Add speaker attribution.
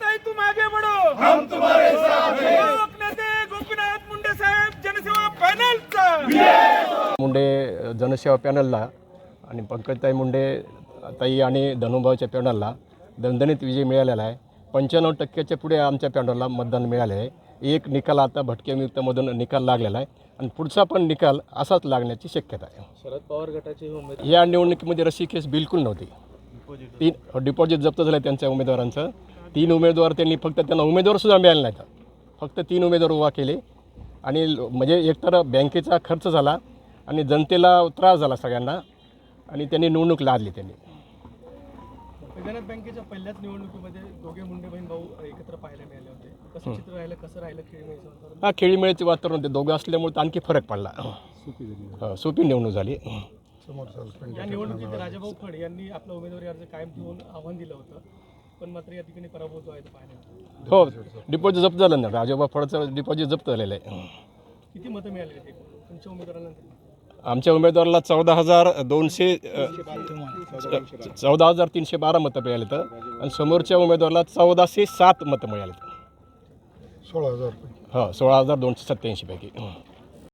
Speaker 1: ताई तुम आगे बढ़ो हम तुम्हारे साथ हैं. लोकनेते गोपीनाथ मुंडे साहेब जनसेवा पॅनलचा.
Speaker 2: मुंडे जनसेवा पॅनलला आणि पंकजताई मुंडे ताई आणि धनुभाऊच्या पॅनलला दणदणीत विजय मिळालेला आहे. पंच्याण्णव टक्क्याच्या पुढे आमच्या पॅनलला मतदान मिळाले आहे. एक निकाल आता भटकेमुक्तमधून निकाल लागलेला आहे आणि पुढचा पण निकाल असाच लागण्याची शक्यता आहे.
Speaker 3: शरद पवार गटाचे
Speaker 2: या निवडणुकीमध्ये रशी केस बिलकुल नव्हती. तीन डिपॉझिट जप्त झालं त्यांच्या उमेदवारांचं. तीन उमेदवार त्यांनी फक्त त्यांना उमेदवारसुद्धा मिळाले नाहीत. फक्त तीन उमेदवार उभा केले. आणि म्हणजे एकतर बँकेचा खर्च झाला आणि जनतेला त्रास झाला सगळ्यांना. आणि त्यांनी निवडणूक लादली त्यांनी.
Speaker 3: बँकेच्या पहिल्याच निवडणुकीमध्ये दोघे मुंडे बहीण भाऊ एकत्र पाहायला मिळाले होते. कसं चित्र राहिलं? कसं राहिलं
Speaker 2: हा खेळीमेळीचे वातावरण होते. दोघं असल्यामुळे आणखी फरक पडला. सोपी निवडणूक झाली.
Speaker 3: या निवडणुकीत राजाभाऊ फड यांनी आपला उमेदवारी अर्ज कायम ठेवून आव्हान दिलं होतं पण मात्र या ठिकाणी पराभूत व्हायचं पाहिलं
Speaker 2: हो डिपॉझिट जप्त झालं ना राजोबा फळचं डिपॉझिट जप्त झालेलं आहे.
Speaker 3: किती मतं मिळाली होती तुमच्या उमेदवारांना
Speaker 2: आमच्या उमेदवाराला चौदा हजार दोनशे चौदा हजार तीनशे बारा मतं मिळाले तर आणि समोरच्या उमेदवाराला चौदाशे सात मतं मिळाले
Speaker 4: सोळा हजार
Speaker 2: हो सोळा हजार दोनशे सत्त्याऐंशी पैकी.